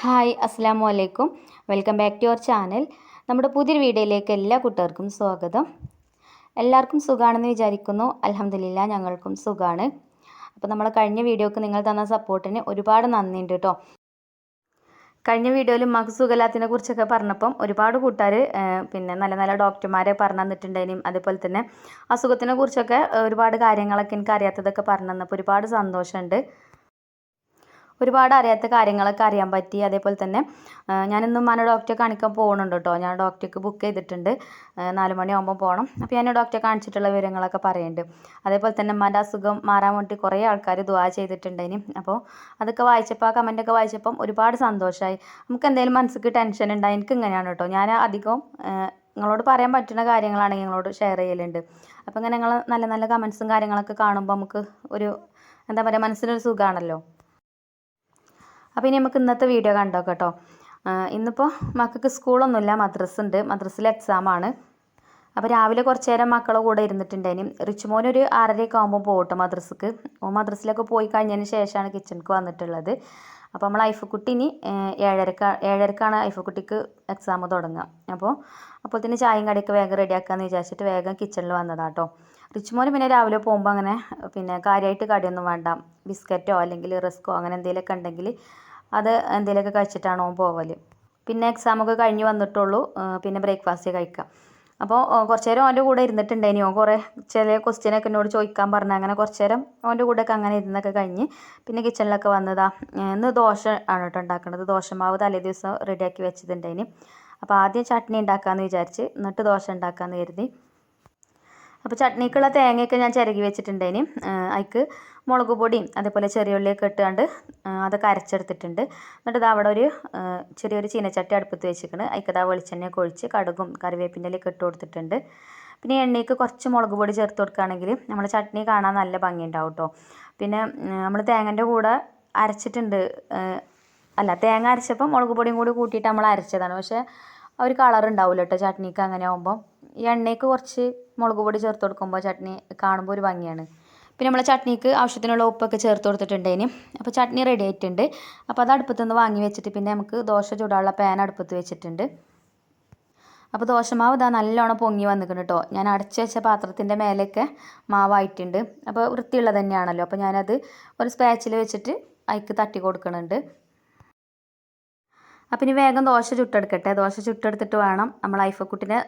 Hi അസ്സാം വലൈക്കും welcome back to your channel. നമ്മുടെ പുതിയൊരു വീഡിയോയിലേക്ക് എല്ലാ കൂട്ടുകാർക്കും സ്വാഗതം. എല്ലാവർക്കും സുഖമാണെന്ന് വിചാരിക്കുന്നു. അലഹമില്ല ഞങ്ങൾക്കും സുഖമാണ് അപ്പോൾ നമ്മൾ കഴിഞ്ഞ വീഡിയോക്ക് നിങ്ങൾ തന്ന സപ്പോർട്ടിന് ഒരുപാട് നന്ദിയുണ്ട് കേട്ടോ. കഴിഞ്ഞ വീഡിയോയിൽ ഉമ്മാക്ക് സുഖലാത്തിനെ കുറിച്ചൊക്കെ പറഞ്ഞപ്പം ഒരുപാട് കൂട്ടുകാർ പിന്നെ നല്ല നല്ല ഡോക്ടർമാരെ പറഞ്ഞു തന്നിട്ടുണ്ടായിരുന്നു അതേപോലെ തന്നെ അസുഖത്തിനെ കുറിച്ചൊക്കെ ഒരുപാട് കാര്യങ്ങളൊക്കെ എനിക്ക് അറിയാത്തതൊക്കെ പറഞ്ഞു തന്നപ്പോൾ ഒരുപാട് സന്തോഷമുണ്ട്. ഒരുപാട് അറിയാത്ത കാര്യങ്ങളൊക്കെ അറിയാൻ പറ്റി. അതേപോലെ തന്നെ ഞാനിന്നും ഉമ്മാനെ ഡോക്ടറെ കാണിക്കാൻ പോകുന്നുണ്ട് കേട്ടോ ഞാൻ ഡോക്ടർക്ക് ബുക്ക് ചെയ്തിട്ടുണ്ട്. നാല് മണിയാകുമ്പോൾ പോകണം അപ്പോൾ ഞാൻ ഡോക്ടറെ കാണിച്ചിട്ടുള്ള വിവരങ്ങളൊക്കെ പറയുന്നുണ്ട് അതേപോലെ തന്നെ ഉമ്മാന്റെ അസുഖം മാറാൻ വേണ്ടി കുറേ ആൾക്കാർ ദുവാ ചെയ്തിട്ടുണ്ടേനി അപ്പോൾ അതൊക്കെ വായിച്ചപ്പോൾ ആ കമന്റൊക്കെ വായിച്ചപ്പം ഒരുപാട് സന്തോഷമായി നമുക്ക് എന്തെങ്കിലും മനസ്സിക്ക് ടെൻഷൻ ഉണ്ടായി എനിക്ക് ഇങ്ങനെയാണ് കേട്ടോ ഞാൻ അധികവും നിങ്ങളോട് പറയാൻ പറ്റുന്ന കാര്യങ്ങളാണെങ്കിൽ നിങ്ങളോട് ഷെയർ ചെയ്യലുണ്ട്. അപ്പോൾ ഇങ്ങനെ നിങ്ങൾ നല്ല നല്ല കമൻസും കാര്യങ്ങളൊക്കെ കാണുമ്പോൾ നമുക്ക് ഒരു എന്താ പറയുക മനസ്സിനൊരു സുഖമാണല്ലോ അപ്പോൾ ഇനി നമുക്ക് ഇന്നത്തെ വീഡിയോ കണ്ടോ കേട്ടോ? ഇന്നിപ്പോൾ മക്കൾക്ക് സ്കൂളൊന്നുമില്ല മദ്രസ് ഉണ്ട് മദ്രസ്സിലെ എക്സാമാണ് അപ്പോൾ രാവിലെ കുറച്ച് നേരം മക്കളെ കൂടെ ഇരുന്നിട്ടുണ്ടേനും റിച്ചുമോൻ ഒരു ആറരയൊക്കെ ആകുമ്പോൾ പോകട്ടെ മദ്രസ്സക്ക് ഓ മദ്രസ്സിലൊക്കെ പോയി കഴിഞ്ഞതിന് ശേഷമാണ് കിച്ചണിക്ക് വന്നിട്ടുള്ളത്. അപ്പോൾ നമ്മൾ ഐഫക്കുട്ടി ഇനി ഏഴരക്ക ഏഴരക്കാണ് ഐഫക്കുട്ടിക്ക് എക്സാം തുടങ്ങുക. അപ്പോൾ അപ്പോൾ തന്നെ ചായയും കടിയൊക്കെ വേഗം റെഡിയാക്കാമെന്ന് വിചാരിച്ചിട്ട് വേഗം കിച്ചണിൽ വന്നതാട്ടോ. റിച്ചുമോന് പിന്നെ രാവിലെ പോകുമ്പോൾ അങ്ങനെ പിന്നെ കാര്യമായിട്ട് കടിയൊന്നും വേണ്ട. ബിസ്ക്കറ്റോ അല്ലെങ്കിൽ റിസ്ക്കോ അങ്ങനെ എന്തെങ്കിലുമൊക്കെ ഉണ്ടെങ്കിൽ അത് എന്തെങ്കിലുമൊക്കെ കഴിച്ചിട്ടാണ് ഓൻ പോവൽ പിന്നെ എക്സാമൊക്കെ കഴിഞ്ഞ് വന്നിട്ടുള്ളൂ. പിന്നെ ബ്രേക്ക്ഫാസ്റ്റ് കഴിക്കാം. അപ്പോൾ കുറച്ച് നേരം ഓന്റെ കൂടെ ഇരുന്നിട്ടുണ്ടായിനി. ഓൻ കുറേ ചില ക്വസ്റ്റ്യനൊക്കെ എന്നോട് ചോദിക്കാൻ പറഞ്ഞു. അങ്ങനെ കുറച്ച് നേരം ഓന്റെ കൂടെയൊക്കെ അങ്ങനെ ഇരുന്നൊക്കെ കഴിഞ്ഞ് പിന്നെ കിച്ചണിലൊക്കെ വന്നതാ. ഇന്ന് ദോശ ആണ് കേട്ടോ ഉണ്ടാക്കുന്നത് ദോശമാവ് തലേ ദിവസം റെഡിയാക്കി വെച്ചതുണ്ടായിനി. അപ്പോൾ ആദ്യം ചട്നി ഉണ്ടാക്കാമെന്ന് വിചാരിച്ച് എന്നിട്ട് ദോശ ഉണ്ടാക്കാമെന്ന് കരുതി. അപ്പോൾ ചട്നിക്കുള്ള തേങ്ങയൊക്കെ ഞാൻ ചിരകി വെച്ചിട്ടുണ്ടേനി അതിക്ക് മുളക് പൊടിയും അതേപോലെ ചെറിയ ഉള്ളിയൊക്കെ ഇട്ടുകൊണ്ട് അതൊക്കെ അരച്ചെടുത്തിട്ടുണ്ട്. എന്നിട്ട് ഇത് അവിടെ ഒരു ചെറിയൊരു ചീനച്ചട്ടി അടുപ്പത്ത് വെച്ചിരിക്കണ്. അതിക്കത് ആ വെളിച്ചെണ്ണയൊക്കെ ഒഴിച്ച് കടുകും കറിവേപ്പിന്റെ ഇലയൊക്കെ ഇട്ട് കൊടുത്തിട്ടുണ്ട്. പിന്നെ എണ്ണയ്ക്ക് കുറച്ച് മുളക് പൊടി ചേർത്ത് കൊടുക്കുകയാണെങ്കിൽ നമ്മുടെ ചട്നി കാണാൻ നല്ല ഭംഗിയുണ്ടാവും കേട്ടോ പിന്നെ നമ്മൾ തേങ്ങന്റെ കൂടെ അരച്ചിട്ടുണ്ട് അല്ല തേങ്ങ അരച്ചപ്പോൾ മുളക് പൊടിയും കൂടി കൂട്ടിയിട്ട് നമ്മൾ അരച്ചതാണ്. പക്ഷേ ഒരു കളർ ഉണ്ടാവില്ല കേട്ടോ ചട്നിക്ക് അങ്ങനെ ആകുമ്പോൾ ഈ എണ്ണയ്ക്ക് കുറച്ച് മുളക് പൊടി ചേർത്ത് കൊടുക്കുമ്പോൾ ചട്നി കാണുമ്പോൾ ഒരു ഭംഗിയാണ്. പിന്നെ നമ്മൾ ചട്നിക്ക് ആവശ്യത്തിനുള്ള ഉപ്പൊക്കെ ചേർത്ത് കൊടുത്തിട്ടുണ്ടേന്. അപ്പോൾ ചട്നി റെഡി ആയിട്ടുണ്ട്. അപ്പോൾ അത് അടുപ്പത്തു നിന്ന് വാങ്ങി വെച്ചിട്ട് പിന്നെ നമുക്ക് ദോശ ചൂടാനുള്ള പാൻ അടുപ്പത്ത് വെച്ചിട്ടുണ്ട്. അപ്പോൾ ദോശമാവ് ഇതാ നല്ലോണം പൊങ്ങി വന്നിരിക്കുന്നു കേട്ടോ ഞാൻ അടച്ചു വെച്ച പാത്രത്തിന്റെ മേലെയൊക്കെ മാവായിട്ടുണ്ട്. അപ്പോൾ വൃത്തിയുള്ളത് തന്നെയാണല്ലോ. അപ്പോൾ ഞാനത് ഒരു സ്പാച്ചിൽ വെച്ചിട്ട് അതിക്ക് തട്ടി കൊടുക്കുന്നുണ്ട് അപ്പം ഇനി വേഗം ദോശ ചുട്ടെടുക്കട്ടെ. ദോശ ചുട്ടെടുത്തിട്ട് വേണം നമ്മൾ ഐഫക്കുട്ടിനെ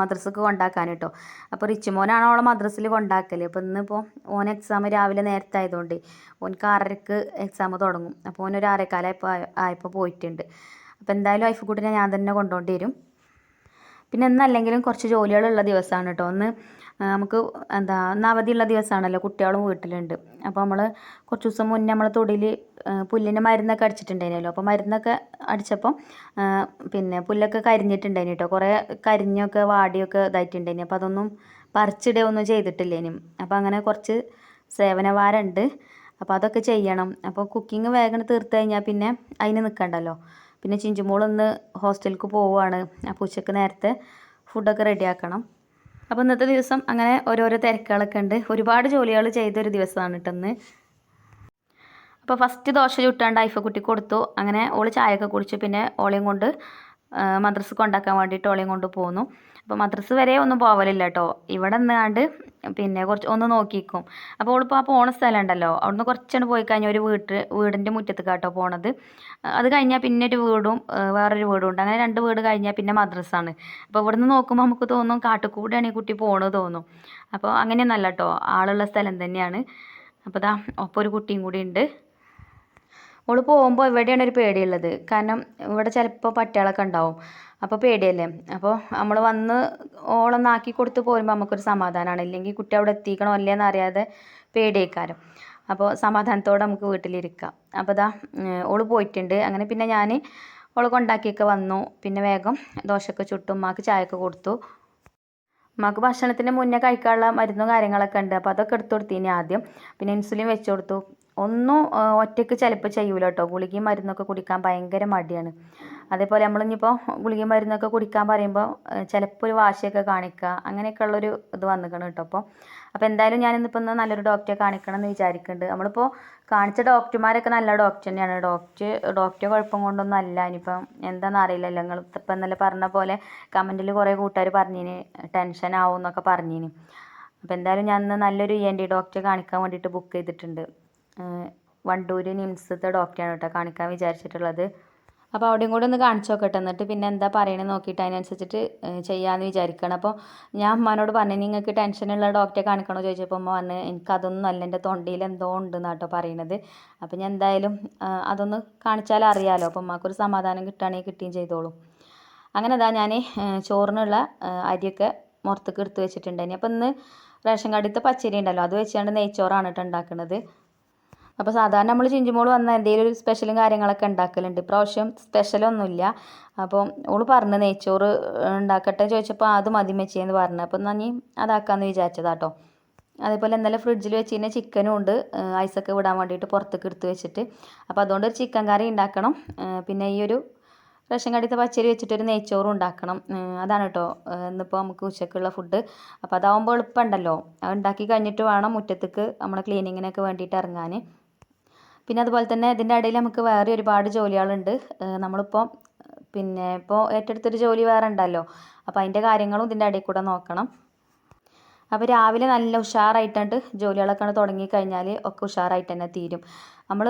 മദ്രസക്ക് കൊണ്ടാക്കാൻ കേട്ടോ അപ്പോൾ റിച്ചുമോനാണ് അവളെ മദ്രസ്സിൽ കൊണ്ടാക്കൽ അപ്പോൾ ഇന്നിപ്പോൾ ഓൻ എക്സാം രാവിലെ നേരത്തെ ആയതുകൊണ്ട് ഓനക്ക് ആറരക്ക് എക്സാം തുടങ്ങും. അപ്പോൾ ഓനൊരു ആറേക്കാലായപ്പോൾ ആയപ്പോൾ പോയിട്ടുണ്ട്. അപ്പോൾ എന്തായാലും ഐഫക്കുട്ടിനെ ഞാൻ തന്നെ കൊണ്ടുപോകേണ്ടി വരും. പിന്നെ എന്നല്ലെങ്കിലും കുറച്ച് ജോലികളുള്ള ദിവസമാണ് കേട്ടോ ഒന്ന് നമുക്ക് എന്താ ഇന്ന് അവധിയുള്ള ദിവസമാണല്ലോ കുട്ടികളും വീട്ടിലുണ്ട്. അപ്പോൾ നമ്മൾ കുറച്ച് ദിവസം മുന്നേ നമ്മൾ തൊടിയിൽ പുല്ലിന് മരുന്നൊക്കെ അടിച്ചിട്ടുണ്ടായിരുന്നല്ലോ. അപ്പോൾ മരുന്നൊക്കെ അടിച്ചപ്പം പിന്നെ പുല്ലൊക്കെ കരിഞ്ഞിട്ടുണ്ടായിന് കേട്ടോ. കുറേ കരിഞ്ഞൊക്കെ വാടിയൊക്കെ ഇതായിട്ടുണ്ടായിന് അപ്പോൾ അതൊന്നും പറിച്ചിടുകയൊന്നും ചെയ്തിട്ടില്ലേനും. അപ്പോൾ അങ്ങനെ കുറച്ച് സേവനവാരമുണ്ട് അപ്പോൾ അതൊക്കെ ചെയ്യണം. അപ്പോൾ കുക്കിംഗ് വേഗം തീർത്ത് കഴിഞ്ഞാൽ പിന്നെ അതിന് നിൽക്കണ്ടല്ലോ. പിന്നെ ചിഞ്ചുമോളൊന്ന് ഹോസ്റ്റലിലേക്ക് പോവുകയാണ്. അപ്പോൾ ഉച്ചയ്ക്ക് നേരത്തെ ഫുഡൊക്കെ റെഡിയാക്കണം അപ്പോൾ ഇന്നത്തെ ദിവസം അങ്ങനെ ഓരോരോ തിരക്കുകളൊക്കെ ഉണ്ട്. ഒരുപാട് ജോലികൾ ചെയ്തൊരു ദിവസമാണ് ഇട്ടെന്ന് അപ്പോൾ ഫസ്റ്റ് ദോശ ചുട്ടാണ്ട് ഐഫക്കുട്ടി കൊടുത്തു. അങ്ങനെ ഓൾ ചായയൊക്കെ കുടിച്ചു. പിന്നെ ഓളെയും കൊണ്ട് മദ്രസ് കൊണ്ടാക്കാൻ വേണ്ടിയിട്ട് ഓളെയും കൊണ്ട് പോന്നു. അപ്പോൾ മദ്രസ് വരെ ഒന്നും പോവലില്ല കേട്ടോ. ഇവിടെ നിന്നാണ്ട് പിന്നെ കുറച്ച് ഒന്ന് നോക്കിക്കും. അപ്പോൾ ഓളിപ്പോൾ ആ പോണ സ്ഥലം ഉണ്ടല്ലോ അവിടുന്ന് കുറച്ചാണ് പോയി കഴിഞ്ഞാൽ ഒരു വീട്ട് വീടിന്റെ മുറ്റത്ത് കേട്ടോ പോണത്. അത് കഴിഞ്ഞാൽ പിന്നെ ഒരു വീടും വേറൊരു വീടും ഉണ്ട്. അങ്ങനെ രണ്ട് വീട് കഴിഞ്ഞാൽ പിന്നെ മദ്രസാണ്. അപ്പോൾ ഇവിടുന്ന് നോക്കുമ്പോൾ നമുക്ക് തോന്നും കാട്ടുകൂടെയാണ് ഈ കുട്ടി പോണത് തോന്നും. അപ്പോൾ അങ്ങനെ അങ്ങനെയൊന്നല്ല കേട്ടോ ആളുള്ള സ്ഥലം തന്നെയാണ്. അപ്പോൾ ദാ ഒപ്പം ഒരു കുട്ടിയും കൂടി ഉണ്ട്. ഓൾ പോകുമ്പോൾ ഇവിടെയാണ് ഒരു പേടിയുള്ളത്. കാരണം ഇവിടെ ചിലപ്പോൾ പട്ടികളൊക്കെ ഉണ്ടാവും. അപ്പോൾ പേടിയല്ലേ? അപ്പോൾ നമ്മൾ വന്ന് ഓളൊന്ന് ആക്കി കൊടുത്ത് പോരുമ്പോൾ നമുക്കൊരു സമാധാനമാണ് ഇല്ലെങ്കിൽ കുട്ടി അവിടെ എത്തിക്കണോ അല്ലേന്ന് അറിയാതെ പേടിയേക്കാരം. അപ്പോൾ സമാധാനത്തോടെ നമുക്ക് വീട്ടിലിരിക്കാം. അപ്പോൾ ഇതാ ഓൾ പോയിട്ടുണ്ട്. അങ്ങനെ പിന്നെ ഞാൻ ഓളെ കൊണ്ടാക്കിയൊക്കെ വന്നു. പിന്നെ വേഗം ദോശയൊക്കെ ചുട്ടു. ഉമ്മാക്ക് ചായയൊക്കെ കൊടുത്തു. ഉമ്മാക്ക് ഭക്ഷണത്തിന് മുന്നേ കഴിക്കാനുള്ള മരുന്നും കാര്യങ്ങളൊക്കെ ഉണ്ട്. അപ്പോൾ അതൊക്കെ എടുത്തു കൊടുത്തിനി ആദ്യം. പിന്നെ ഇൻസുലിൻ വെച്ചു കൊടുത്തു. ഒന്നും ഒറ്റയ്ക്ക് ചിലപ്പോൾ ചെയ്യൂല കേട്ടോ ഗുളികയും മരുന്നൊക്കെ കുടിക്കാൻ ഭയങ്കര മടിയാണ്. അതേപോലെ നമ്മളിനിപ്പോൾ ഗുളിക മരുന്നൊക്കെ കുടിക്കാൻ പറയുമ്പോൾ ചിലപ്പോൾ ഒരു വാശിയൊക്കെ കാണിക്കുക അങ്ങനെയൊക്കെ ഉള്ളൊരു ഇത് വന്നിക്കണം കേട്ടോ അപ്പോൾ അപ്പോൾ എന്തായാലും ഞാനിന്നിപ്പോൾ ഒന്ന് നല്ലൊരു ഡോക്ടറെ കാണിക്കണം എന്ന് വിചാരിക്കുന്നുണ്ട് നമ്മളിപ്പോൾ കാണിച്ച ഡോക്ടർമാരൊക്കെ നല്ല ഡോക്ടർ തന്നെയാണ്. ഡോക്ടർ ഡോക്ടറെ കുഴപ്പം കൊണ്ടൊന്നും അല്ല ഇനിയിപ്പം എന്താണെന്ന് അറിയില്ലല്ലോ നിങ്ങൾ ഇപ്പം ഇന്നലെ പറഞ്ഞ പോലെ കമന്റിൽ കുറേ കൂട്ടുകാർ പറഞ്ഞിന് ടെൻഷൻ ആവും എന്നൊക്കെ പറഞ്ഞിന്. അപ്പോൾ എന്തായാലും ഞാൻ ഇന്ന് നല്ലൊരു ഇ എൻ ഡി ഡോക്ടറെ കാണിക്കാൻ വേണ്ടിയിട്ട് ബുക്ക് ചെയ്തിട്ടുണ്ട്. വണ്ടൂര് നിംസത്തെ ഡോക്ടറാണ് കേട്ടോ കാണിക്കാൻ വിചാരിച്ചിട്ടുള്ളത്. അപ്പോൾ അവിടെയും കൂടെ ഒന്ന് കാണിച്ചു നോക്കട്ടെ. എന്നിട്ട് പിന്നെ എന്താ പറയണത് നോക്കിയിട്ട് അതിനനുസരിച്ചിട്ട് ചെയ്യാമെന്ന് വിചാരിക്കണം. അപ്പോൾ ഞാൻ അമ്മാനോട് പറഞ്ഞു നിങ്ങൾക്ക് ടെൻഷനുള്ള ഡോക്ടറെ കാണിക്കണോ? ചോദിച്ചപ്പോൾ അമ്മ പറഞ്ഞു എനിക്കതൊന്നും അല്ല എന്റെ തൊണ്ടയിൽ എന്തോ ഉണ്ടെന്ന് കേട്ടോ പറയണത്. അപ്പോൾ ഞാൻ എന്തായാലും അതൊന്ന് കാണിച്ചാൽ അറിയാമല്ലോ അപ്പോൾ അമ്മക്കൊരു സമാധാനം കിട്ടുകയാണെങ്കിൽ കിട്ടുകയും ചെയ്തോളും. അങ്ങനെ അതാ ഞാൻ ചോറിനുള്ള അരിയൊക്കെ മുറത്തേക്ക് എടുത്ത് വെച്ചിട്ടുണ്ടായിരുന്നു അപ്പോൾ ഇന്ന് റേഷൻ കടയിലത്തെ പച്ചരി ഉണ്ടല്ലോ അത് വെച്ചാണ്ട് നെയ്ച്ചോറാണ് കേട്ടോ ഉണ്ടാക്കുന്നത് അപ്പോൾ സാധാരണ നമ്മൾ ചിഞ്ചുമോൾ വന്ന എന്തെങ്കിലും ഒരു സ്പെഷ്യലും കാര്യങ്ങളൊക്കെ ഉണ്ടാക്കലുണ്ട് ഇപ്രാവശ്യം സ്പെഷ്യലൊന്നുമില്ല അപ്പോൾ ഓൾ പറഞ്ഞു നെയ്ച്ചോറ് ഉണ്ടാക്കട്ടെ ചോദിച്ചപ്പോൾ അത് മതി മെച്ചെന്ന് പറഞ്ഞു. അപ്പോൾ നന്ദി അതാക്കാമെന്ന് വിചാരിച്ചതാട്ടോ അതേപോലെ ഇന്നലെ ഫ്രിഡ്ജിൽ വെച്ച് കഴിഞ്ഞാൽ ചിക്കനും ഉണ്ട്. ഐസൊക്കെ വിടാൻ വേണ്ടിയിട്ട് പുറത്തേക്ക് എടുത്ത് വെച്ചിട്ട്. അപ്പോൾ അതുകൊണ്ട് ഒരു ചിക്കൻ കറി ഉണ്ടാക്കണം പിന്നെ ഈ ഒരു റേഷൻ കടയിലത്തെ പച്ചരി വെച്ചിട്ടൊരു നെയ്ച്ചോറും ഉണ്ടാക്കണം അതാണ് കേട്ടോ ഇന്നിപ്പോൾ നമുക്ക് ഉച്ചക്കുള്ള ഫുഡ് അപ്പോൾ അതാവുമ്പോൾ എളുപ്പമുണ്ടല്ലോ അത് ഉണ്ടാക്കി കഴിഞ്ഞിട്ട് വേണം മുറ്റത്തേക്ക് നമ്മളെ ക്ലീനിങ്ങിനൊക്കെ വേണ്ടിയിട്ട് ഇറങ്ങാൻ പിന്നെ അതുപോലെ തന്നെ ഇതിന്റെ ഇടയിൽ നമുക്ക് വേറെ ഒരുപാട് ജോലികളുണ്ട്. നമ്മളിപ്പോൾ പിന്നെ ഇപ്പോൾ ഏറ്റെടുത്തൊരു ജോലി വേറെ ഉണ്ടല്ലോ. അപ്പോൾ അതിന്റെ കാര്യങ്ങളും ഇതിന്റെ ഇടയിൽ കൂടെ നോക്കണം. അപ്പോൾ രാവിലെ നല്ല ഉഷാറായിട്ടുണ്ട് ജോലികളൊക്കെ അങ്ങട് തുടങ്ങി കഴിഞ്ഞാൽ ഒക്കെ ഉഷാറായിട്ട് തന്നെ തീരും. നമ്മൾ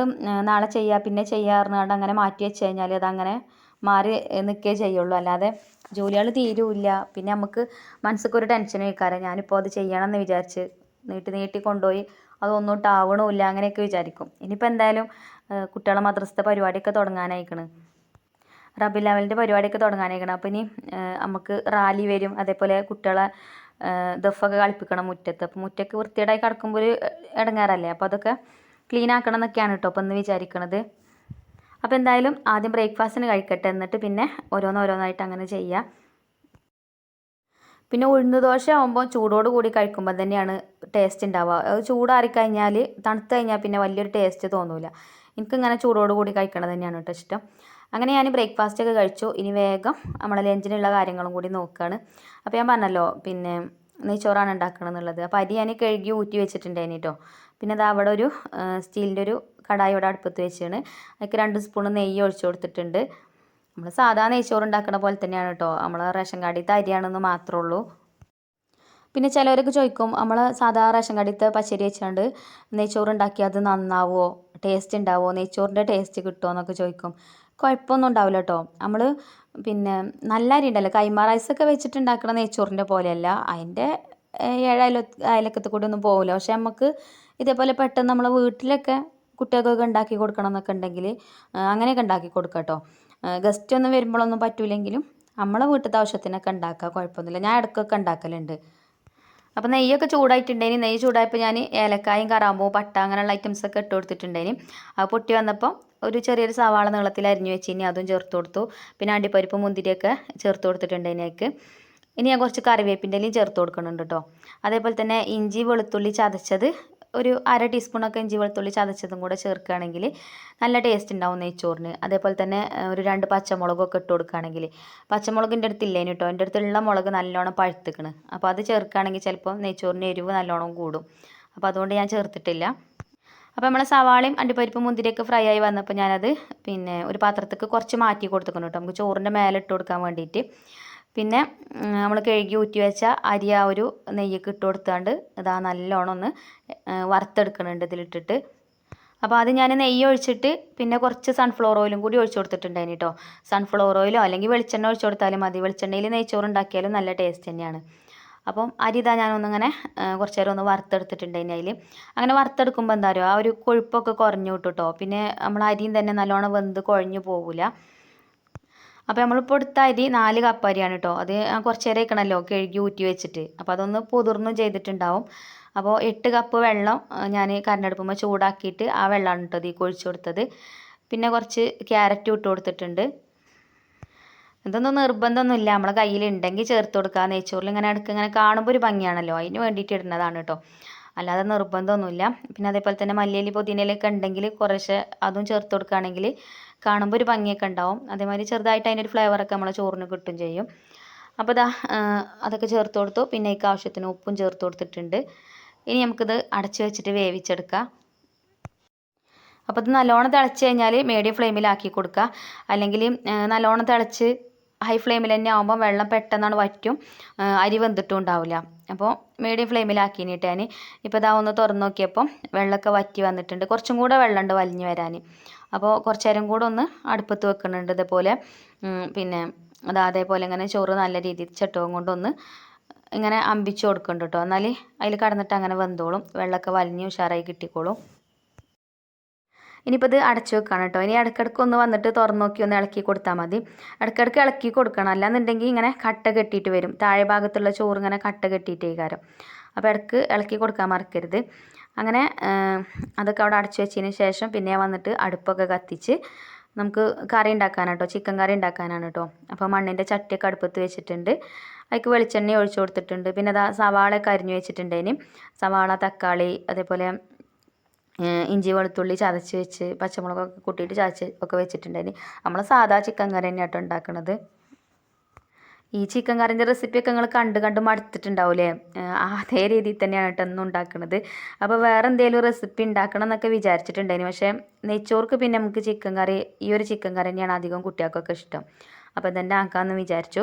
നാളെ ചെയ്യുക പിന്നെ ചെയ്യാറുണ്ട് അങ്ങനെ മാറ്റി വെച്ച് കഴിഞ്ഞാൽ അതങ്ങനെ മാറി നിൽക്കേ ചെയ്യുള്ളൂ. അല്ലാതെ ജോലികൾ തീരൂല്ല. പിന്നെ നമുക്ക് മനസ്സിലേക്ക് ഒരു ടെൻഷൻ വയ്ക്കാറ് ഞാനിപ്പോൾ അത് ചെയ്യണം എന്ന് വിചാരിച്ച് നീട്ടി നീട്ടി കൊണ്ടുപോയി. അതൊന്നും ഇല്ല അങ്ങനെയൊക്കെ വിചാരിക്കും. ഇനിയിപ്പോൾ എന്തായാലും കുട്ടികളെ മദ്രസത്തെ പരിപാടിയൊക്കെ തുടങ്ങാനായിക്കണ്. റബി ലെവലിന്റെ പരിപാടിയൊക്കെ തുടങ്ങാനായിക്കണം. അപ്പോൾ ഇനി നമുക്ക് റാലി വരും. അതേപോലെ കുട്ടികളെ ദഫൊക്കെ കളിപ്പിക്കണം മുറ്റത്ത്. അപ്പോൾ മുറ്റൊക്കെ വൃത്തികേടായി കിടക്കുമ്പോൾ ഒരു ഇടങ്ങാറല്ലേ അപ്പോൾ അതൊക്കെ ക്ലീൻ ആക്കണം എന്നൊക്കെയാണ് കേട്ടോ അപ്പോൾ ഇന്ന് വിചാരിക്കണത്. അപ്പോൾ എന്തായാലും ആദ്യം ബ്രേക്ക്ഫാസ്റ്റിന് കഴിക്കട്ടെ. എന്നിട്ട് പിന്നെ ഓരോന്നോരോന്നായിട്ട് അങ്ങനെ ചെയ്യുക പിന്നെ ഉഴുന്ന് ദോശ ആകുമ്പോൾ ചൂടോട് കൂടി കഴിക്കുമ്പോൾ തന്നെയാണ് ടേസ്റ്റ് ഉണ്ടാവുക അത് ചൂടാറി കഴിഞ്ഞാൽ തണുത്ത് കഴിഞ്ഞാൽ പിന്നെ വലിയൊരു ടേസ്റ്റ് തോന്നില്ല എനിക്കിങ്ങനെ ചൂടോട് കൂടി കഴിക്കണത് തന്നെയാണ് കേട്ടോ ഇഷ്ടം. അങ്ങനെ ഞാൻ ബ്രേക്ക്ഫാസ്റ്റ് ഒക്കെ കഴിച്ചു. ഇനി വേഗം നമ്മളെ ലഞ്ചിനുള്ള കാര്യങ്ങളും കൂടി നോക്കുകയാണ് അപ്പോൾ ഞാൻ പറഞ്ഞല്ലോ പിന്നെ നെയ്ച്ചോറാണ് ഉണ്ടാക്കണം എന്നുള്ളത്. അപ്പോൾ അരി ഞാൻ കഴുകി ഊറ്റി വെച്ചിട്ടുണ്ട് കേട്ടോ പിന്നെ അത് അവിടെ ഒരു സ്റ്റീലിന്റെ ഒരു കടായി ഇവിടെ അടുപ്പത്ത് വെച്ചാണ്. അതിലേക്ക് രണ്ട് സ്പൂൺ നെയ്യ് ഒഴിച്ചു കൊടുത്തിട്ടുണ്ട്. നമ്മൾ സാധാ നെയ്ച്ചോറ് ഉണ്ടാക്കണ പോലെ തന്നെയാണ് കേട്ടോ നമ്മൾ റേഷൻ കടയിലത്തെ അരിയാണെന്ന് മാത്രമേ ഉള്ളൂ പിന്നെ ചിലവരൊക്കെ ചോദിക്കും നമ്മൾ സാധാ റേഷൻ കടയിലത്തെ പച്ചരി വെച്ചാണ്ട് നെയ്ച്ചോറ് ഉണ്ടാക്കിയാൽ അത് നന്നാവോ? ടേസ്റ്റ് ഉണ്ടാവോ നെയ്ച്ചോറിന്റെ ടേസ്റ്റ് കിട്ടുമോ എന്നൊക്കെ ചോദിക്കും. കുഴപ്പമൊന്നും ഉണ്ടാവില്ല കേട്ടോ നമ്മൾ പിന്നെ നല്ല അരി ഉണ്ടല്ലോ കൈമ റൈസൊക്കെ വെച്ചിട്ട് ഉണ്ടാക്കുന്ന നെയ്ച്ചോറിന്റെ പോലെയല്ല അതിന്റെ ഏഴ് അയല അയലക്കത്ത് കൂടി ഒന്നും പോകില്ല പക്ഷെ നമുക്ക് ഇതേപോലെ പെട്ടെന്ന് നമ്മളെ വീട്ടിലൊക്കെ കുട്ടികൾക്കൊക്കെ ഉണ്ടാക്കി കൊടുക്കണം എന്നൊക്കെ ഉണ്ടെങ്കിൽ അങ്ങനെയൊക്കെ ഉണ്ടാക്കി കൊടുക്കാം കേട്ടോ ഗസ്റ്റ് ഒന്നും വരുമ്പോഴൊന്നും പറ്റൂലെങ്കിലും നമ്മളെ വീട്ടിലത്തെ ആവശ്യത്തിനൊക്കെ ഉണ്ടാക്കുക കുഴപ്പമൊന്നുമില്ല. ഞാൻ ഇടയ്ക്കൊക്കെ ഉണ്ടാക്കലുണ്ട്. അപ്പോൾ നെയ്യൊക്കെ ചൂടായിട്ടുണ്ടേനി നെയ്യ് ചൂടായപ്പോൾ ഞാൻ ഏലക്കായും കറാമ്പൂ പട്ട അങ്ങനെയുള്ള ഐറ്റംസ് ഒക്കെ ഇട്ട് കൊടുത്തിട്ടുണ്ടേനി അത് പൊട്ടി വന്നപ്പോൾ ഒരു ചെറിയൊരു സവാള നീളത്തിൽ അരിഞ്ഞു വെച്ചിനി. അതും ചേർത്ത് കൊടുത്തു. പിന്നെ അണ്ടിപ്പരിപ്പ് മുന്തിരിയൊക്കെ ചേർത്ത് കൊടുത്തിട്ടുണ്ടേനി അതിലേക്ക് ഇനി ഞാൻ കുറച്ച് കറിവേപ്പിന്റെ ചേർത്ത് കൊടുക്കുന്നുണ്ട് കേട്ടോ അതേപോലെ തന്നെ ഇഞ്ചി വെളുത്തുള്ളി ചതച്ചത് ഒരു അര ടീസ്പൂണൊക്കെ ഇഞ്ചി വെളുത്തുള്ളി ചതച്ചതും കൂടെ ചേർക്കുകയാണെങ്കിൽ നല്ല ടേസ്റ്റ് ഉണ്ടാവും നെയ്ച്ചോറിന്. അതേപോലെ തന്നെ ഒരു രണ്ട് പച്ചമുളകൊക്കെ ഇട്ട് കൊടുക്കുകയാണെങ്കിൽ. പച്ചമുളകിന്റെ ഇല്ലേനു കേട്ടോ എന്റെ അടുത്തുള്ള മുളക് നല്ലോണം പഴുത്തിക്കണ്. അപ്പോൾ അത് ചേർക്കുകയാണെങ്കിൽ ചിലപ്പോൾ നെയ്ച്ചോറിന് എരിവ് നല്ലോണം കൂടും. അപ്പോൾ അതുകൊണ്ട് ഞാൻ ചേർത്തിട്ടില്ല. അപ്പോൾ നമ്മൾ സവാളയും അണ്ടിപ്പരിപ്പും മുന്തിരിയൊക്കെ ഫ്രൈ ആയി വന്നപ്പോൾ ഞാനത് പിന്നെ ഒരു പാത്രത്തേക്ക് കുറച്ച് മാറ്റി കൊടുത്തിക്കണം കേട്ടോ നമുക്ക് ചോറിന്റെ മേലെ ഇട്ട് കൊടുക്കാൻ വേണ്ടിയിട്ട്. പിന്നെ നമ്മൾ കഴുകി ഊറ്റി വെച്ച അരി ആ ഒരു നെയ്യൊക്കെ ഇട്ട് കൊടുത്താണ്ട് ഇതാ നല്ലോണം ഒന്ന് വറുത്തെടുക്കണുണ്ട് ഇതിലിട്ടിട്ട്. അപ്പോൾ അത് ഞാൻ നെയ്യ് ഒഴിച്ചിട്ട് പിന്നെ കുറച്ച് സൺഫ്ലവർ ഓയിലും കൂടി ഒഴിച്ചു കൊടുത്തിട്ടുണ്ടായിന് കേട്ടോ സൺഫ്ലവർ ഓയിലോ അല്ലെങ്കിൽ വെളിച്ചെണ്ണ ഒഴിച്ചു കൊടുത്താലും മതി. വെളിച്ചെണ്ണയിൽ നെയ്ച്ചോറ് ഉണ്ടാക്കിയാലും നല്ല ടേസ്റ്റ് തന്നെയാണ്. അപ്പം അരി ഇതാ ഞാനൊന്നിങ്ങനെ കുറച്ച് നേരം ഒന്ന് വറുത്തെടുത്തിട്ടുണ്ടായിന് അതിൽ അങ്ങനെ വറുത്തെടുക്കുമ്പോൾ എന്താ പറയുക ആ ഒരു കൊഴുപ്പൊക്കെ കുറഞ്ഞു കിട്ടും കേട്ടോ പിന്നെ നമ്മൾ അരിയും തന്നെ നല്ലോണം വെന്ത് കുഴഞ്ഞു പോകില്ല അപ്പോൾ നമ്മളിപ്പോൾ എടുത്ത അരി നാല് കപ്പ് അരിയാണ് കേട്ടോ അത് കുറച്ച് നേരം ഇരിക്കണമല്ലോ കഴുകി ഊറ്റി വെച്ചിട്ട്. അപ്പോൾ അതൊന്ന് പുതിർന്നും ചെയ്തിട്ടുണ്ടാവും. അപ്പോൾ എട്ട് കപ്പ് വെള്ളം ഞാൻ കരണ്ടടുപ്പുമ്പോൾ ചൂടാക്കിയിട്ട് ആ വെള്ളമാണ് കേട്ടോ ഇതിൽ കൊഴിച്ചു കൊടുത്തത്. പിന്നെ കുറച്ച് ക്യാരറ്റ് ഇട്ട് കൊടുത്തിട്ടുണ്ട്. ഇതൊന്നും നിർബന്ധമൊന്നുമില്ല. നമ്മളെ കയ്യിലുണ്ടെങ്കിൽ ചേർത്ത് കൊടുക്കുക നെയ്ച്ചോറിൽ ഇങ്ങനെ എടുക്കുക ഇങ്ങനെ കാണുമ്പോൾ ഒരു ഭംഗിയാണല്ലോ. അതിന് വേണ്ടിയിട്ട് ഇടുന്നതാണ് കേട്ടോ അല്ലാതെ നിർബന്ധമൊന്നുമില്ല. പിന്നെ അതേപോലെ തന്നെ മല്ലിയിൽ പുതിനയിലൊക്കെ ഉണ്ടെങ്കിൽ കുറേശ്ശെ അതും ചേർത്ത് കൊടുക്കുകയാണെങ്കിൽ കാണുമ്പോൾ ഒരു ഭംഗിയൊക്കെ ഉണ്ടാവും. അതേമാതിരി ചെറുതായിട്ട് അതിന്റെ ഒരു ഫ്ലേവറൊക്കെ നമ്മളെ ചോറിന് കിട്ടും ചെയ്യും. അപ്പോൾ ഇതാ അതൊക്കെ ചേർത്ത് കൊടുത്തു. പിന്നെ ഇക്ക് ആവശ്യത്തിന് ഉപ്പും ചേർത്ത് കൊടുത്തിട്ടുണ്ട്. ഇനി നമുക്കിത് അടച്ച് വെച്ചിട്ട് വേവിച്ചെടുക്കാം. അപ്പോൾ ഇത് നല്ലോണം തിളച്ച് കഴിഞ്ഞാൽ മീഡിയം ഫ്ലെയിമിലാക്കി കൊടുക്കുക. അല്ലെങ്കിൽ നല്ലോണം തിളച്ച് ഹൈ ഫ്ലെയിമിൽ തന്നെ ആകുമ്പോൾ വെള്ളം പെട്ടെന്നാണ് വറ്റും. അരി വെന്തിട്ടും ഉണ്ടാവില്ല. അപ്പോൾ മീഡിയം ഫ്ലെയിമിലാക്കിയിട്ട് ഞാൻ ഇപ്പോൾ ഇതാ ഒന്ന് തുറന്ന് നോക്കിയപ്പം വെള്ളമൊക്കെ വറ്റി വന്നിട്ടുണ്ട്. കുറച്ചും കൂടെ വെള്ളമുണ്ട് വലിഞ്ഞ് വരാൻ അപ്പോൾ കുറച്ച് നേരം കൂടെ ഒന്ന് അടുപ്പത്ത് വെക്കുന്നുണ്ട് ഇതേപോലെ. പിന്നെ അത് അതേപോലെ ഇങ്ങനെ ചോറ് നല്ല രീതിയിൽ ചട്ടവും കൊണ്ടൊന്ന് ഇങ്ങനെ അമ്പിച്ച് കൊടുക്കുന്നുണ്ട് കേട്ടോ. എന്നാൽ അതിൽ കടന്നിട്ട് അങ്ങനെ വെന്തോളും. വെള്ളമൊക്കെ വലിഞ്ഞ് ഉഷാറായി കിട്ടിക്കോളും. ഇനിയിപ്പോൾ ഇത് അടച്ചു വെക്കണം കേട്ടോ. ഇനി ഇടയ്ക്കിടയ്ക്ക് ഒന്ന് വന്നിട്ട് തുറന്നു നോക്കി ഒന്ന് ഇളക്കി കൊടുത്താൽ മതി. ഇടയ്ക്കിടയ്ക്ക് ഇളക്കി കൊടുക്കണം. അല്ലാന്നുണ്ടെങ്കിൽ ഇങ്ങനെ കട്ട കെട്ടിയിട്ട് വരും. താഴെ ഭാഗത്തുള്ള ചോറ് ഇങ്ങനെ കട്ട കെട്ടിയിട്ടേ കാരം അപ്പോൾ ഇടയ്ക്ക് ഇളക്കി കൊടുക്കാൻ മറക്കരുത്. അങ്ങനെ അതൊക്കെ അവിടെ അടച്ചു വെച്ചതിന് ശേഷം പിന്നെ വന്നിട്ട് അടുപ്പൊക്കെ കത്തിച്ച് നമുക്ക് കറി ഉണ്ടാക്കാനാട്ടോ ചിക്കൻ കറി ഉണ്ടാക്കാനാണ് കേട്ടോ. അപ്പോൾ മണ്ണിന്റെ ചട്ടിയൊക്കെ അടുപ്പത്ത് വെച്ചിട്ടുണ്ട്. അതിക്ക് വെളിച്ചെണ്ണ ഒഴിച്ചു കൊടുത്തിട്ടുണ്ട്. പിന്നെ അതാ സവാളയൊക്കെ അരിഞ്ഞു വെച്ചിട്ടുണ്ടേനും സവാള തക്കാളി അതേപോലെ ഇഞ്ചി വെളുത്തുള്ളി ചതച്ച് വെച്ച് പച്ചമുളകൊക്കെ കൂട്ടിയിട്ട് ചതച്ച് ഒക്കെ വെച്ചിട്ടുണ്ടേനും നമ്മൾ സാധാ ചിക്കൻ കറി തന്നെയാണ് കേട്ടോ ഉണ്ടാക്കുന്നത് ഈ ചിക്കൻ കറിന്റെ റെസിപ്പിയൊക്കെ നിങ്ങൾ കണ്ട് കണ്ട് മടുത്തിട്ടുണ്ടാവില്ലേ? അതേ രീതിയിൽ തന്നെയാണ് കേട്ടോ ഒന്നും ഉണ്ടാക്കുന്നത് അപ്പോൾ വേറെ എന്തെങ്കിലും റെസിപ്പി ഉണ്ടാക്കണം എന്നൊക്കെ വിചാരിച്ചിട്ടുണ്ടായിരുന്നു പക്ഷേ നെയ്ച്ചോർക്ക് പിന്നെ നമുക്ക് ചിക്കൻ കറി ഈ ഒരു ചിക്കൻ കറി തന്നെയാണ് അധികം കുട്ടികൾക്കൊക്കെ ഇഷ്ടം. അപ്പോൾ തന്നെ ആക്കാമെന്ന് വിചാരിച്ചു.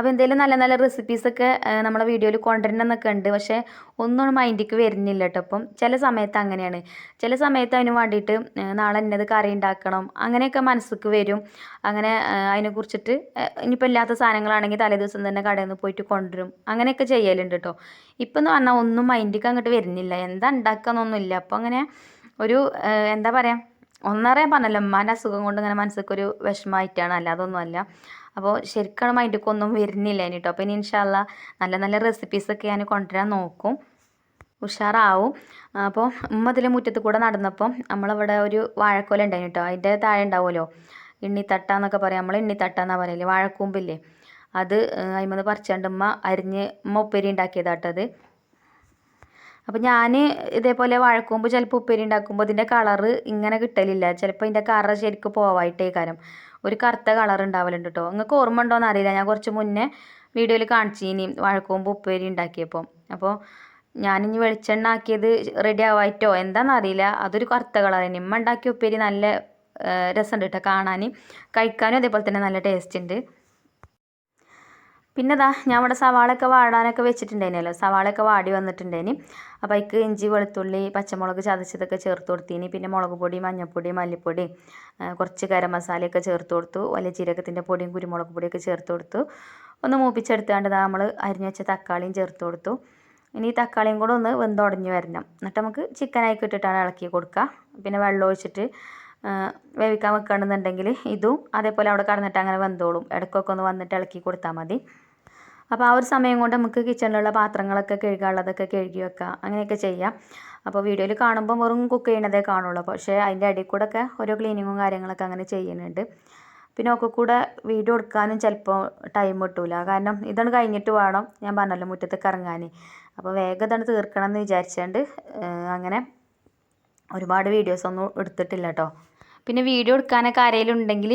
അപ്പോൾ എന്തെങ്കിലും നല്ല നല്ല റെസിപ്പീസൊക്കെ നമ്മളെ വീഡിയോയിൽ കൊണ്ടുവരണം എന്നൊക്കെ ഉണ്ട്. പക്ഷേ ഒന്നും മൈൻഡിക്ക് വരുന്നില്ല കേട്ടോ അപ്പം ചില സമയത്ത് അങ്ങനെയാണ്. ചില സമയത്ത് അതിന് വേണ്ടിയിട്ട് നാളെ എന്നത് കറി ഉണ്ടാക്കണം. അങ്ങനെയൊക്കെ മനസ്സിക്ക് വരും. അങ്ങനെ അതിനെക്കുറിച്ചിട്ട് ഇനിയിപ്പോൾ ഇല്ലാത്ത സാധനങ്ങളാണെങ്കിൽ തലേ ദിവസം തന്നെ കടയിൽ നിന്ന് പോയിട്ട് കൊണ്ടുവരും. അങ്ങനെയൊക്കെ ചെയ്യലുണ്ട് കേട്ടോ ഇപ്പം എന്ന് പറഞ്ഞാൽ ഒന്നും മൈൻഡിക്ക് അങ്ങോട്ട് വരുന്നില്ല. എന്താ ഉണ്ടാക്കാന്നൊന്നുമില്ല അപ്പോൾ അങ്ങനെ ഒരു എന്താ പറയുക ഒന്നറിയാൻ പറഞ്ഞല്ലോ ഉമ്മാന്റെ അസുഖം കൊണ്ട് ഇങ്ങനെ മനസ്സിലൊരു ഒരു വിഷമമായിട്ടാണ്. അല്ലാതൊന്നുമല്ല അപ്പോൾ ശരിക്കാണ് മൈൻഡിലേക്ക് ഒന്നും വരുന്നില്ല ഇനി കേട്ടോ അപ്പോൾ ഇനി ഇൻഷാല്ല നല്ല നല്ല റെസിപ്പീസൊക്കെ ഞാൻ കൊണ്ടുവരാൻ നോക്കും. ഉഷാറാവും. അപ്പോൾ ഉമ്മ അതിൽ മുറ്റത്ത് കൂടെ നടന്നപ്പം നമ്മളവിടെ ഒരു വാഴക്കോല ഉണ്ടായിരുന്നു കേട്ടോ അതിന്റെ താഴെ ഉണ്ടാവുമല്ലോ ഇണ്ണിത്തട്ട എന്നൊക്കെ പറയാം. നമ്മൾ ഇണ്ണിത്തട്ട എന്നാണ് പറയൽ. വാഴക്കൂമ്പില്ലേ? അത് അതിമന്ന് പറിച്ചാണ്ട് ഉമ്മ അരിഞ്ഞ് ഉമ്മ ഉപ്പേരി ഉണ്ടാക്കിയതാട്ടത് അപ്പോൾ ഞാൻ ഇതേപോലെ വാഴക്കൂമ്പ് ചിലപ്പോൾ ഉപ്പേരി ഉണ്ടാക്കുമ്പോൾ അതിന്റെ കളറ് ഇങ്ങനെ കിട്ടലില്ല. ചിലപ്പോൾ അതിന്റെ കറ ശരിക്കും പോവായിട്ടേ ഒരു കറുത്ത കളർ ഉണ്ടാവലുണ്ട് കേട്ടോ നിങ്ങൾക്ക് ഓർമ്മ ഉണ്ടോയെന്ന് അറിയില്ല. ഞാൻ കുറച്ച് മുന്നേ വീഡിയോയിൽ കാണിച്ചിനി വാഴക്കൂമ്പ് ഉപ്പേരി ഉണ്ടാക്കിയപ്പോൾ അപ്പോൾ ഞാനിനി വെളിച്ചെണ്ണ ആക്കിയത് റെഡി ആവായിട്ടോ? എന്താണെന്നറിയില്ല അതൊരു കറുത്ത കളർ തന്നെ ഇമ്മ ഉണ്ടാക്കിയ ഉപ്പേരി നല്ല രസമുണ്ട് കേട്ടോ കാണാൻ കഴിക്കാനും അതേപോലെ തന്നെ നല്ല ടേസ്റ്റ് ഉണ്ട്. പിന്നെ ദാ ഞാൻ ഇവിടെ സവാളൊക്കെ വാടാനൊക്കെ വെച്ചിട്ടുണ്ടായിരുന്നല്ലോ സവാളയൊക്കെ വാടി വന്നിട്ടുണ്ടായിന്. അപ്പോൾ അതിക്ക് ഇഞ്ചി വെളുത്തുള്ളി പച്ചമുളക് ചതച്ചതൊക്കെ ചേർത്ത് കൊടുത്തിന്. പിന്നെ മുളക് പൊടി മഞ്ഞൾപ്പൊടി മല്ലിപ്പൊടി കുറച്ച് ഗരം മസാലയൊക്കെ ചേർത്ത് കൊടുത്തു. വലിയ ജീരകത്തിന്റെ പൊടിയും കുരുമുളക് പൊടിയൊക്കെ ചേർത്ത് കൊടുത്തു. ഒന്ന് മൂപ്പിച്ചെടുത്താണ്ട് നമ്മൾ അരിഞ്ഞു വെച്ച തക്കാളിയും ചേർത്ത് കൊടുത്തു. ഇനി ഈ തക്കാളിയും കൂടെ ഒന്ന് വെന്തുടഞ്ഞ് വരണം. എന്നിട്ട് നമുക്ക് ചിക്കനായി ഇട്ടിട്ടാണ് ഇളക്കി കൊടുക്കുക. പിന്നെ വെള്ളം ഒഴിച്ചിട്ട് വേവിക്കാൻ വെക്കുകയാണെന്നുണ്ടെങ്കിൽ ഇതും അതേപോലെ അവിടെ കടന്നിട്ട് അങ്ങനെ വെന്തോളും. ഇടയ്ക്കൊക്കെ ഒന്ന് വന്നിട്ട് ഇളക്കി കൊടുത്താൽ മതി. അപ്പോൾ ആ ഒരു സമയം കൊണ്ട് നമുക്ക് കിച്ചണിലുള്ള പാത്രങ്ങളൊക്കെ കഴുകാനുള്ളതൊക്കെ കഴുകി വെക്കാം. അങ്ങനെയൊക്കെ ചെയ്യാം. അപ്പോൾ വീഡിയോയിൽ കാണുമ്പോൾ വെറും കുക്ക് ചെയ്യണതേ കാണുള്ളൂ. പക്ഷേ അതിന്റെ ഇടയിൽ കൂടെ ഒക്കെ ഓരോ ക്ലീനിങ്ങും കാര്യങ്ങളൊക്കെ അങ്ങനെ ചെയ്യുന്നുണ്ട്. പിന്നെ ഒക്കെ കൂടെ വീഡിയോ എടുക്കാനും ചിലപ്പോൾ ടൈം കിട്ടൂല. കാരണം ഇതാണ് കഴിഞ്ഞിട്ട് വേണം. ഞാൻ പറഞ്ഞല്ലോ മുറ്റത്തേക്ക് ഇറങ്ങാൻ അപ്പോൾ വേഗം ഇതാണ് തീർക്കണം എന്ന് വിചാരിച്ചുകൊണ്ട് അങ്ങനെ ഒരുപാട് വീഡിയോസ് ഒന്നും എടുത്തിട്ടില്ല കേട്ടോ പിന്നെ വീഡിയോ എടുക്കാനൊക്കെ ആരെങ്കിലും ഉണ്ടെങ്കിൽ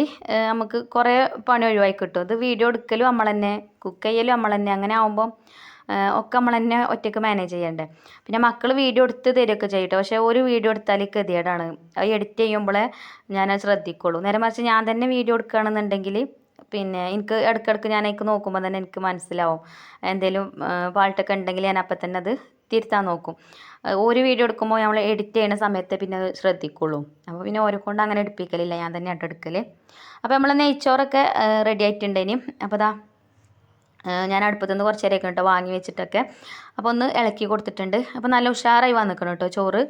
നമുക്ക് കുറേ പണി ഒഴിവായി കിട്ടും. അത് വീഡിയോ എടുക്കലും നമ്മൾ തന്നെ കുക്ക് ചെയ്യലും നമ്മൾ തന്നെ. അങ്ങനെ ആകുമ്പം ഒക്കെ നമ്മൾ തന്നെ ഒറ്റയ്ക്ക് മാനേജ് ചെയ്യണ്ടേ. പിന്നെ മക്കൾ വീഡിയോ എടുത്ത് തരികയൊക്കെ ചെയ്യട്ടെ പക്ഷേ ഒരു വീഡിയോ എടുത്താൽ ഗതികേടാണ്. അത് എഡിറ്റ് ചെയ്യുമ്പോഴേ ഞാൻ ശ്രദ്ധിക്കുള്ളൂ. നേരെ മറിച്ച് ഞാൻ തന്നെ വീഡിയോ എടുക്കുകയാണെന്നുണ്ടെങ്കിൽ പിന്നെ എനിക്ക് ഇടയ്ക്കിടയ്ക്ക് ഞാൻ എനിക്ക് നോക്കുമ്പോൾ തന്നെ എനിക്ക് മനസ്സിലാവും. എന്തെങ്കിലും ഫാൾട്ടൊക്കെ ഉണ്ടെങ്കിൽ ഞാൻ അപ്പം തന്നെ അത് തിരുത്താൻ നോക്കും. ഒരു വീഡിയോ എടുക്കുമ്പോൾ നമ്മൾ എഡിറ്റ് ചെയ്യുന്ന സമയത്ത് പിന്നെ ശ്രദ്ധിക്കുള്ളൂ. അപ്പോൾ പിന്നെ ഓരോ കൊണ്ട് അങ്ങനെ എടുപ്പിക്കലില്ല. ഞാൻ തന്നെ എടുക്കൽ അപ്പോൾ നമ്മൾ നെയ്ച്ചോറൊക്കെ റെഡി ആയിട്ടുണ്ടേനി അപ്പോൾ അതാ ഞാൻ അടുപ്പത്തു നിന്ന് കുറച്ച് നേരമൊക്കെ കേട്ടോ വാങ്ങി വെച്ചിട്ടൊക്കെ അപ്പോൾ ഒന്ന് ഇളക്കി കൊടുത്തിട്ടുണ്ട്. അപ്പോൾ നല്ല ഉഷാറായി വന്നിക്കണം കേട്ടോ ചോറ്.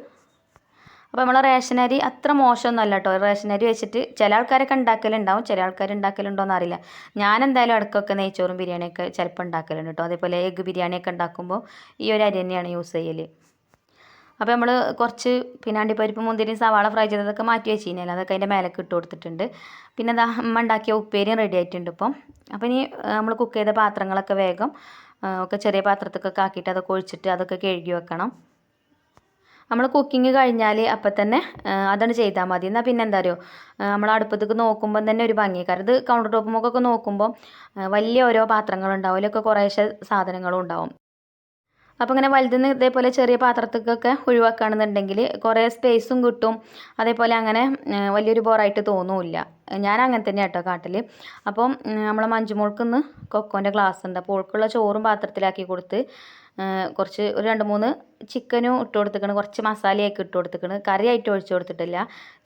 അപ്പോൾ നമ്മളെ റേഷൻ അരി അത്ര മോശമൊന്നുമല്ല കേട്ടോ. റേഷൻ അരി വെച്ചിട്ട് ചില ആൾക്കാരൊക്കെ ഉണ്ടാക്കലുണ്ടാവും ചില ആൾക്കാർ ഉണ്ടാക്കലുണ്ടോ എന്നറിയില്ല ഞാൻ എന്തായാലും ഇടയ്ക്കൊക്കെ നെയ്ച്ചോറും ബിരിയാണിയൊക്കെ ചിലപ്പോൾ ഉണ്ടാക്കലുണ്ട് കേട്ടോ. അതേപോലെ എഗ്ഗ് ബിരിയാണിയൊക്കെ ഉണ്ടാക്കുമ്പോൾ ഈ ഒരു അരി തന്നെയാണ് യൂസ് ചെയ്യൽ അപ്പോൾ നമ്മൾ കുറച്ച് പിന്നെ അണ്ടിപ്പരിപ്പ് മുന്തിരി സവാള ഫ്രൈ ചെയ്തതൊക്കെ മാറ്റി വെച്ചിരുന്നില്ല അതൊക്കെ അതിന്റെ മേലേക്ക് ഇട്ട് കൊടുത്തിട്ടുണ്ട്. പിന്നെ അതാ അമ്മ ഉണ്ടാക്കിയ ഉപ്പേരിയും റെഡി ആയിട്ടുണ്ട് ഇപ്പം. അപ്പോൾ ഇനി നമ്മൾ കുക്ക് ചെയ്ത പാത്രങ്ങളൊക്കെ വേഗം ഒക്കെ ചെറിയ പാത്രത്തൊക്കെ ആക്കിയിട്ട് അതൊക്കെ ഒഴിച്ചിട്ട് അതൊക്കെ കഴുകി വെക്കണം. നമ്മൾ കുക്കിംഗ് കഴിഞ്ഞാൽ അപ്പം തന്നെ അതാണ് ചെയ്താൽ മതി. എന്നാൽ പിന്നെ എന്താ അറിയോ? നമ്മൾ അടുപ്പത്തേക്ക് നോക്കുമ്പം തന്നെ ഒരു ഭംഗി കാരണം ഇത് കൗണ്ടർ ടോപ്പുമൊക്കെ നോക്കുമ്പോൾ വലിയ ഓരോ പാത്രങ്ങളുണ്ടാവും. അതിലൊക്കെ കുറേശ്ശെ സാധനങ്ങളും ഉണ്ടാവും. അപ്പോൾ ഇങ്ങനെ വലുതെന്ന് ഇതേപോലെ ചെറിയ പാത്രത്തേക്കൊക്കെ ഒഴിവാക്കുകയാണെന്നുണ്ടെങ്കിൽ കുറേ സ്പേസും കിട്ടും. അതേപോലെ അങ്ങനെ വലിയൊരു ബോറായിട്ട് തോന്നുമില്ല ഞാൻ അങ്ങനെ തന്നെ കേട്ടോ കാട്ടിൽ അപ്പം നമ്മളെ മഞ്ജുമോൾക്കിന്ന് കൊക്കോന്റെ ഗ്ലാസ് ഉണ്ട്. അപ്പോൾ ഓൾക്കുള്ള ചോറും പാത്രത്തിലാക്കി കൊടുത്ത് കുറച്ച് ഒരു രണ്ട് മൂന്ന് ചിക്കനും ഇട്ട് കൊടുത്തേക്കണ്. കുറച്ച് മസാലയൊക്കെ ഇട്ട് കൊടുത്തേക്കണ്. കറിയായിട്ട് ഒഴിച്ചു കൊടുത്തിട്ടില്ല.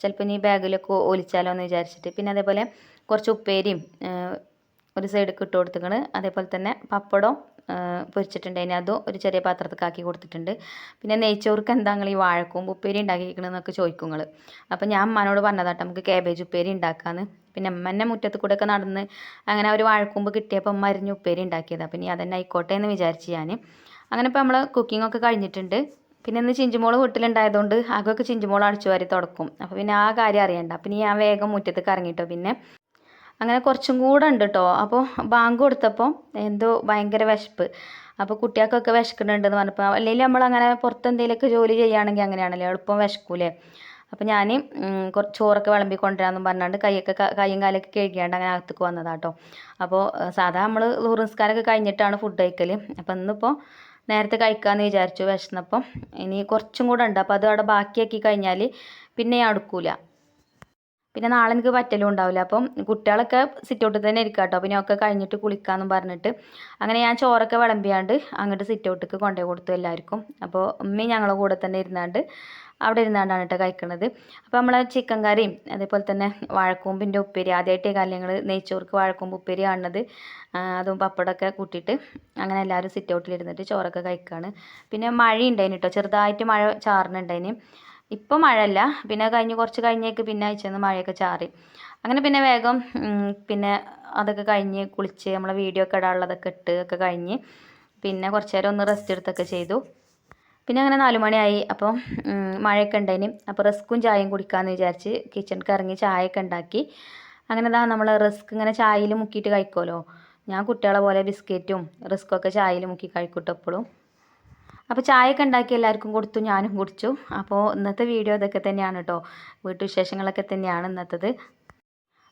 ചിലപ്പോൾ ഇനി ബാഗിലൊക്കെ ഒലിച്ചാലോ എന്ന് വിചാരിച്ചിട്ട്. പിന്നെ അതേപോലെ കുറച്ച് ഉപ്പേരിയും ഒരു സൈഡിലേക്ക് ഇട്ട് കൊടുത്തേക്കണ്. അതേപോലെ തന്നെ പപ്പടം പൊരിച്ചിട്ടുണ്ടായിന് അതും ഒരു ചെറിയ പാത്രത്തിൽ ആക്കി കൊടുത്തിട്ടുണ്ട്. പിന്നെ നെയ്ച്ചോർക്ക് എന്താ നിങ്ങൾ ഈ വാഴക്കൂമ്പ് ഉപ്പേരി ഉണ്ടാക്കിയിരിക്കണമെന്നൊക്കെ ചോദിക്കും നിങ്ങൾ. അപ്പോൾ ഞാൻ അമ്മനോട് പറഞ്ഞതാട്ടോ നമുക്ക് കാബേജ് ഉപ്പേരി ഉണ്ടാക്കാമെന്ന് പിന്നെ അമ്മ മുറ്റത്ത് കൂടെ ഒക്കെ നടന്ന് അങ്ങനെ ഒരു വാഴക്കൂമ്പ് കിട്ടിയപ്പോൾ അമ്മ അരിഞ്ഞ് ഉപ്പേരി ഉണ്ടാക്കിയതാണ് പിന്നെ അതന്നെ ആയിക്കോട്ടെ എന്ന് വിചാരിച്ച് ഞാൻ അങ്ങനെ ഇപ്പോൾ നമ്മൾ കുക്കിംഗ് ഒക്കെ കഴിഞ്ഞിട്ടുണ്ട്. പിന്നെ ഇന്ന് ചിഞ്ചുമോൾ വീട്ടിലുണ്ടായതുകൊണ്ട് ആകെയൊക്കെ ചിഞ്ചുമോൾ അടിച്ചു വാരി തുടക്കും. അപ്പോൾ പിന്നെ ആ കാര്യം അറിയണ്ട. പിന്നെ ഞാൻ വേഗം മുറ്റത്തേക്ക് ഇറങ്ങിയിട്ടോ പിന്നെ. അങ്ങനെ കുറച്ചും കൂടെ ഉണ്ട് കേട്ടോ അപ്പോൾ ബാങ്ക് കൊടുത്തപ്പോൾ എന്തോ ഭയങ്കര വിശപ്പ്. അപ്പോൾ കുട്ടികൾക്കൊക്കെ വിശക്കുന്നുണ്ടെന്ന് പറഞ്ഞപ്പോൾ അല്ലെങ്കിൽ നമ്മൾ അങ്ങനെ പുറത്ത് എന്തെങ്കിലുമൊക്കെ ജോലി ചെയ്യുകയാണെങ്കിൽ അങ്ങനെയാണല്ലോ എളുപ്പം വിശക്കൂലേ. അപ്പോൾ ഞാൻ കുറച്ച് ചോറൊക്കെ വിളമ്പി കൊണ്ടുവരാമെന്നും പറഞ്ഞാണ്ട് കൈയൊക്കെ കൈയും കാലൊക്കെ കഴുകിയാണ്ട് അങ്ങനെ അകത്തേക്ക് വന്നതാട്ടോ അപ്പോൾ സാധാ നമ്മൾ നിസ്കാരമൊക്കെ കഴിഞ്ഞിട്ടാണ് ഫുഡ് കഴിക്കൽ അപ്പോൾ ഇന്നിപ്പോൾ നേരത്തെ കഴിക്കാമെന്ന് വിചാരിച്ചു വിശന്നപ്പം. ഇനി കുറച്ചും കൂടെ ഉണ്ട്. അപ്പോൾ അത് അവിടെ ബാക്കിയാക്കി കഴിഞ്ഞാൽ പിന്നെ ഞാൻ അടുക്കൂല പിന്നെ നാളെ എനിക്ക് പറ്റലും ഉണ്ടാവില്ല. അപ്പം കുട്ടികളൊക്കെ സിറ്റൗട്ടിൽ തന്നെ ഇരിക്കുക കേട്ടോ പിന്നെ ഒക്കെ കഴിഞ്ഞിട്ട് കുളിക്കാമെന്നും പറഞ്ഞിട്ട്. അങ്ങനെ ഞാൻ ചോറൊക്കെ വിളമ്പിയാണ്ട് അങ്ങോട്ട് സിറ്റൗട്ടിക്ക് കൊണ്ടുപോയി കൊടുത്തു എല്ലാവർക്കും. അപ്പോൾ ഉമ്മയും ഞങ്ങളുടെ കൂടെ തന്നെ ഇരുന്നാണ്ട് അവിടെ ഇരുന്നാണ്ടാണ് കേട്ടോ കഴിക്കുന്നത് അപ്പോൾ നമ്മൾ ചിക്കൻ കറിയും അതേപോലെ തന്നെ വാഴക്കൂമ്പിന്റെ ഉപ്പേരി ആദ്യമായിട്ടേ കാലം ഞങ്ങൾ നെയ്ച്ചോർക്ക് വാഴക്കൂമ്പ് ഉപ്പേരി കാണുന്നത്. അതും പപ്പടമൊക്കെ കൂട്ടിയിട്ട് അങ്ങനെ എല്ലാവരും സിറ്റ് ഔട്ടിലിരുന്നിട്ട് ചോറൊക്കെ കഴിക്കുകയാണ് പിന്നെ മഴ ഉണ്ടായിന് കേട്ടോ ചെറുതായിട്ട് മഴ ചാറിനുണ്ടായിന് ഇപ്പോൾ മഴയല്ല പിന്നെ കഴിഞ്ഞ് കുറച്ച് കഴിഞ്ഞേക്ക് പിന്നെ അയച്ചെന്ന് മഴയൊക്കെ ചാറി. അങ്ങനെ പിന്നെ വേഗം പിന്നെ അതൊക്കെ കഴിഞ്ഞ് കുളിച്ച് നമ്മളെ വീഡിയോ ഒക്കെ ഇടാനുള്ളതൊക്കെ ഇട്ട് ഒക്കെ കഴിഞ്ഞ് പിന്നെ കുറച്ച് നേരം ഒന്ന് റെസ്റ്റ് എടുത്തൊക്കെ ചെയ്തു. പിന്നെ അങ്ങനെ നാല് മണിയായി. അപ്പോൾ മഴയൊക്കെ ഉണ്ടായിന്. അപ്പോൾ റിസ്ക്കും ചായയും കുടിക്കാമെന്ന് വിചാരിച്ച് കിച്ചണിക്ക് ഇറങ്ങി ചായയൊക്കെ ഉണ്ടാക്കി. അങ്ങനെ ഇതാ നമ്മൾ റിസ്ക് ഇങ്ങനെ ചായയിൽ മുക്കിയിട്ട് കഴിക്കുമല്ലോ ഞാൻ കുട്ടികളെ പോലെ ബിസ്ക്കറ്റും റിസ്ക്കൊക്കെ ചായയിൽ മുക്കി കഴിക്കൂട്ടോ എപ്പോഴും അപ്പോൾ ചായയൊക്കെ ഉണ്ടാക്കി എല്ലാവർക്കും കൊടുത്തു ഞാനും കുടിച്ചു. അപ്പോൾ ഇന്നത്തെ വീഡിയോ ഇതൊക്കെ തന്നെയാണ് കേട്ടോ വീട്ടുവിശേഷങ്ങളൊക്കെ തന്നെയാണ് ഇന്നത്തത്.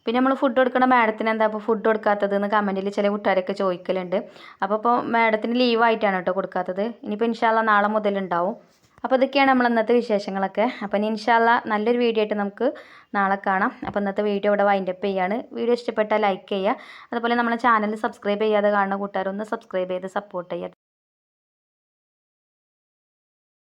പിന്നെ നമ്മൾ ഫുഡ് കൊടുക്കണ മാഡത്തിന് എന്താ ഇപ്പോൾ ഫുഡ് കൊടുക്കാത്തത് എന്ന് കമന്റിൽ ചില കൂട്ടുകാരൊക്കെ ചോദിക്കലുണ്ട്. അപ്പോൾ ഇപ്പോൾ മാഡത്തിന് ലീവായിട്ടാണ് കേട്ടോ കൊടുക്കാത്തത്. ഇനിയിപ്പോൾ ഇൻഷാല്ല നാളെ മുതൽ ഉണ്ടാവും അപ്പോൾ ഇതൊക്കെയാണ് നമ്മൾ ഇന്നത്തെ വിശേഷങ്ങളൊക്കെ. അപ്പോൾ ഇനി ഇൻഷാല്ല നല്ലൊരു വീഡിയോ ആയിട്ട് നമുക്ക് നാളെ കാണാം. അപ്പോൾ ഇന്നത്തെ വീഡിയോ ഇവിടെ വൈൻഡപ്പ് ചെയ്യാണ്. വീഡിയോ ഇഷ്ടപ്പെട്ടാൽ ലൈക്ക് ചെയ്യുക അതുപോലെ നമ്മളെ ചാനൽ സബ്സ്ക്രൈബ് ചെയ്യാതെ കാണുന്ന കൂട്ടുകാരൊന്ന് സബ്സ്ക്രൈബ് ചെയ്ത് സപ്പോർട്ട് ചെയ്യുക